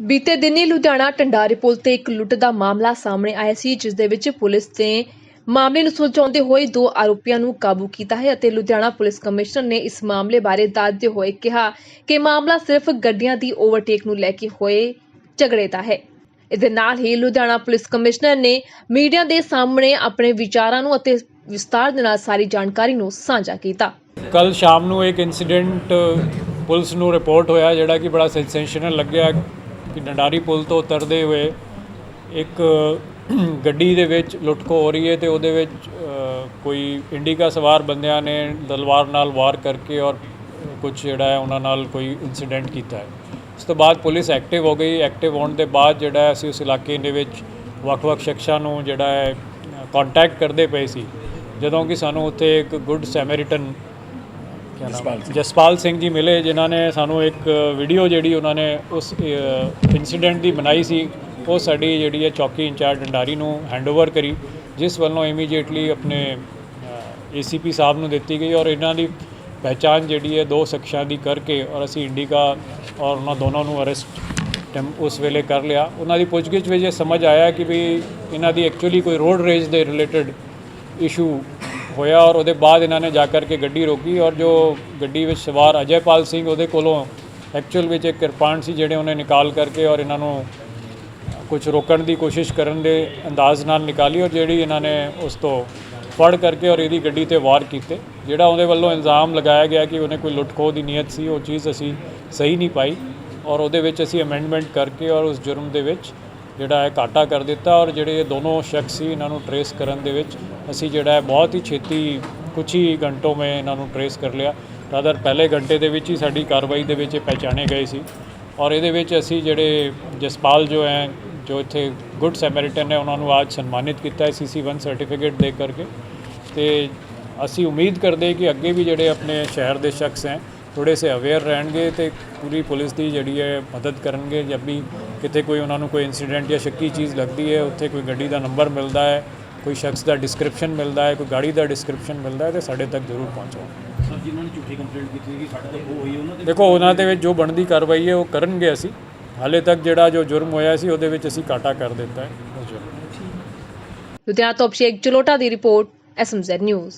ਬੀਤੇ ਦਿਨੀ ਲੁਧਿਆਣਾ ਟੰਡਾਰੀ ਪੁਲ ਤੇ ਇੱਕ ਲੁੱਟ ਦਾ ਮਾਮਲਾ ਸਾਹਮਣੇ ਆਇਆ ਸੀ, ਜਿਸ ਦੇ ਵਿੱਚ ਪੁਲਿਸ ਨੇ ਮਾਮਲੇ ਨੂੰ ਸੁਲਝਾਉਂਦੇ ਹੋਏ ਦੋ ਆਰੋਪੀਆਂ ਨੂੰ ਕਾਬੂ ਕੀਤਾ ਹੈ ਅਤੇ ਲੁਧਿਆਣਾ ਪੁਲਿਸ ਕਮਿਸ਼ਨਰ ਨੇ ਇਸ ਮਾਮਲੇ ਬਾਰੇ ਦੱਸਦੇ ਹੋਏ ਕਿਹਾ ਕਿ ਮਾਮਲਾ ਸਿਰਫ ਗੱਡੀਆਂ ਦੀ ਓਵਰਟੇਕ ਨੂੰ ਲੈ ਕੇ ਹੋਏ ਝਗੜੇ ਦਾ ਹੈ। ਇਸ ਦੇ ਨਾਲ ਹੀ ਲੁਧਿਆਣਾ ਪੁਲਿਸ ਕਮਿਸ਼ਨਰ ਨੇ ਮੀਡੀਆ ਦੇ ਸਾਹਮਣੇ ਆਪਣੇ ਵਿਚਾਰਾਂ ਨੂੰ ਅਤੇ ਵਿਸਤਾਰ ਦੇ ਨਾਲ ਸਾਰੀ ਜਾਣਕਾਰੀ ਨੂੰ ਸਾਂਝਾ ਕੀਤਾ। ਕੱਲ ਸ਼ਾਮ ਨੂੰ ਇੱਕ ਇਨਸੀਡੈਂਟ ਪੁਲਿਸ ਨੂੰ ਰਿਪੋਰਟ ਹੋਇਆ, ਜਿਹੜਾ ਕਿ ਬੜਾ ਸੈਂਸੇਸ਼ਨਲ ਲੱਗਿਆ। ਕਿ ਡੰਡਾਰੀ ਪੁਲ ਤੋਂ ਉਤਰਦੇ ਹੋਏ ਇੱਕ ਗੱਡੀ ਦੇ ਵਿੱਚ ਲੁੱਟਖੋ ਹੋ ਰਹੀ ਹੈ ਤੇ ਉਹਦੇ ਵਿੱਚ ਕੋਈ ਇੰਡੀਕਾ ਸਵਾਰ ਬੰਦਿਆਂ ਨੇ ਤਲਵਾਰ ਨਾਲ ਵਾਰ ਕਰਕੇ ਔਰ ਕੁਝ ਜਿਹੜਾ ਹੈ ਉਹਨਾਂ ਨਾਲ ਕੋਈ ਇਨਸੀਡੈਂਟ ਕੀਤਾ ਹੈ। ਉਸ ਤੋਂ ਬਾਅਦ ਪੁਲਿਸ ਐਕਟਿਵ ਹੋ ਗਈ। ਐਕਟਿਵ ਹੋਣ ਦੇ ਬਾਅਦ ਜਿਹੜਾ ਅਸੀਂ ਉਸ ਇਲਾਕੇ ਦੇ ਵਿੱਚ ਵੱਖ-ਵੱਖ ਸ਼ਖਸਾਂ ਨੂੰ ਜਿਹੜਾ ਹੈ ਕੰਟੈਕਟ ਕਰਦੇ ਪਏ ਸੀ। ਜਦੋਂ ਕਿ ਸਾਨੂੰ ਉੱਥੇ ਇੱਕ ਗੁੱਡ ਸੈਮਰੀਟਨ ਕਿਆ ਨਾਮ ਹੈ? ਜਸਪਾਲ ਸਿੰਘ ਜੀ ਮਿਲੇ ਜਿਨ੍ਹਾਂ ਨੇ ਸਾਨੂੰ ਇੱਕ ਵੀਡੀਓ ਜਿਹੜੀ ਉਹਨਾਂ ਨੇ ਉਸ ਇਨਸੀਡੈਂਟ ਦੀ ਬਣਾਈ ਸੀ ਉਹ ਸਾਡੀ ਜਿਹੜੀ ਹੈ ਚੌਕੀ ਇੰਚਾਰਜ ਡੰਡਾਰੀ ਨੂੰ ਹੈਂਡਓਵਰ ਕਰੀ ਜਿਸ ਵੱਲੋਂ ਇਮੀਡੀਏਟਲੀ ਆਪਣੇ ਏਸੀਪੀ ਸਾਹਿਬ ਨੂੰ ਦਿੱਤੀ ਗਈ ਔਰ ਇਹਨਾਂ ਦੀ ਪਹਿਚਾਣ ਜਿਹੜੀ ਹੈ ਦੋ ਸ਼ਖਸਾਂ ਦੀ ਕਰਕੇ ਔਰ ਅਸੀਂ ਇੰਡੀਕਾ ਔਰ ਉਹਨਾਂ ਦੋਨੋਂ ਨੂੰ ਅਰੈਸਟ ਟੈਮ ਉਸ ਵੇਲੇ ਕਰ ਲਿਆ ਉਹਨਾਂ ਦੀ ਪੁੱਛਗਿੱਛ ਵਿੱਚ ਇਹ ਸਮਝ ਆਇਆ ਕਿ ਵੀ ਇਹਨਾਂ ਦੀ ਐਕਚੁਅਲੀ ਕੋਈ ਰੋਡ ਰੇਜ ਦੇ ਰਿਲੇਟਡ ਇਸ਼ੂ ਹੋਇਆ ਔਰ ਉਹਦੇ ਬਾਅਦ ਇਹਨਾਂ ਨੇ ਜਾ ਕਰਕੇ ਗੱਡੀ ਰੋਕੀ ਔਰ ਜੋ ਗੱਡੀ ਵਿੱਚ ਸਵਾਰ ਅਜੈਪਾਲ ਸਿੰਘ ਉਹਦੇ ਕੋਲੋਂ ਐਕਚੁਅਲ ਵਿੱਚ ਇੱਕ ਕਿਰਪਾਨ ਸੀ ਜਿਹੜੇ ਉਹਨੇ ਨਿਕਾਲ ਕਰਕੇ ਔਰ ਇਹਨਾਂ ਨੂੰ ਕੁਝ ਰੋਕਣ ਦੀ ਕੋਸ਼ਿਸ਼ ਕਰਨ ਦੇ ਅੰਦਾਜ਼ ਨਾਲ ਨਿਕਾਲੀ ਔਰ ਜਿਹੜੀ ਇਹਨਾਂ ਨੇ ਉਸ ਤੋਂ ਫੜ ਕਰਕੇ ਔਰ ਇਹਦੀ ਗੱਡੀ ਤੇ ਵਾਰ ਕੀਤੇ, ਜਿਹੜਾ ਉਹਦੇ ਵੱਲੋਂ ਇਲਜ਼ਾਮ ਲਗਾਇਆ ਗਿਆ ਕਿ ਉਹਨੇ ਕੋਈ ਲੁੱਟਖੋ ਦੀ ਨੀਅਤ ਸੀ, ਉਹ ਚੀਜ਼ ਅਸੀਂ ਸਹੀ ਨਹੀਂ ਪਾਈ ਔਰ ਉਹਦੇ ਵਿੱਚ ਅਸੀਂ ਅਮੈਂਡਮੈਂਟ ਕਰਕੇ ਔਰ ਉਸ ਜੁਰਮ ਦੇ ਵਿੱਚ ਜਿਹੜਾ ਹੈ ਘਾਟਾ ਕਰ ਦਿੱਤਾ ਔਰ ਜਿਹੜੇ ਇਹ ਦੋਨੋਂ ਸ਼ਖਸ ਸੀ, ਇਹਨਾਂ ਨੂੰ ਟਰੇਸ ਕਰਨ ਦੇ ਵਿੱਚ ਅਸੀਂ ਜਿਹੜਾ ਹੈ ਬਹੁਤ ਹੀ ਛੇਤੀ ਕੁਝ ਹੀ ਘੰਟੋਂ ਮੈਂ ਇਹਨਾਂ ਨੂੰ ਟਰੇਸ ਕਰ ਲਿਆ। ਰਾਦਰ ਪਹਿਲੇ ਘੰਟੇ ਦੇ ਵਿੱਚ ਹੀ ਸਾਡੀ ਕਾਰਵਾਈ ਦੇ ਵਿੱਚ ਇਹ ਪਹਿਚਾਣੇ ਗਏ ਸੀ। ਔਰ ਇਹਦੇ ਵਿੱਚ ਅਸੀਂ ਜਿਹੜੇ ਜਸਪਾਲ ਜੋ ਹੈ, ਜੋ ਇੱਥੇ ਗੁੱਡ ਸੈਮੈਰੀਟਨ ਹੈ, ਉਹਨਾਂ ਨੂੰ ਅੱਜ ਸਨਮਾਨਿਤ ਕੀਤਾ ਹੈ ਸੀਸੀ 1 ਸਰਟੀਫਿਕੇਟ ਦੇ ਕਰਕੇ। ਤੇ ਅਸੀਂ ਉਮੀਦ ਕਰਦੇ ਕਿ ਅੱਗੇ ਵੀ ਜਿਹੜੇ ਆਪਣੇ ਸ਼ਹਿਰ ਦੇ ਸ਼ਖਸ ਹੈ ਥੋੜੇ ਸੇ ਅਵੇਅਰ ਰਹਿਣਗੇ ਤੇ ਪੂਰੀ ਪੁਲਿਸ ਦੀ ਜਿਹੜੀ ਹੈ ਮਦਦ ਕਰਨਗੇ। ਜਦ ਵੀ ਕਿਤੇ ਕੋਈ ਉਹਨਾਂ ਨੂੰ ਕੋਈ ਇਨਸੀਡੈਂਟ ਜਾਂ ਸ਼ੱਕੀ ਚੀਜ਼ ਲੱਗਦੀ ਹੈ ਉੱਥੇ ਕੋਈ ਗੱਡੀ ਦਾ ਨੰਬਰ ਮਿਲਦਾ ਹੈ ਕੋਈ ਸ਼ਖਸ ਦਾ ਡਿਸਕ੍ਰਿਪਸ਼ਨ ਮਿਲਦਾ ਹੈ ਕੋਈ ਗਾੜੀ ਦਾ ਡਿਸਕ੍ਰਿਪਸ਼ਨ ਮਿਲਦਾ ਹੈ ਤੇ ਸਾਡੇ ਤੱਕ ਜ਼ਰੂਰ ਪਹੁੰਚਾਓ ਸਰ ਜਿਨ੍ਹਾਂ ਨੇ ਝੂਠੀ ਕੰਪਲੇਂਟ ਕੀਤੀ ਸੀ ਕਿ ਸਾਡੇ ਤੋਂ ਖੋਹ ਹੋਈ ਉਹਨਾਂ ਦੇ ਦੇਖੋ ਉਹਨਾਂ ਦੇ ਵਿੱਚ ਜੋ ਬਣਦੀ ਕਾਰਵਾਈ ਹੈ ਉਹ ਕਰਨਗੇ ਅਸੀਂ। ਹਾਲੇ ਤੱਕ ਜਿਹੜਾ ਜੋ ਜੁਰਮ ਹੋਇਆ ਸੀ ਉਹਦੇ ਵਿੱਚ ਅਸੀਂ ਘਾਟਾ ਕਰ ਦਿੱਤਾ ਹੈ। ਉਹ ਲੁਧਿਆਣਾ ਤੋਂ ਅਭਿਸ਼ੇਕ ਜਲੋਟਾ ਦੀ ਰਿਪੋਰਟ ਐਸਐਮਜ਼ੈਡ ਨਿਊਜ਼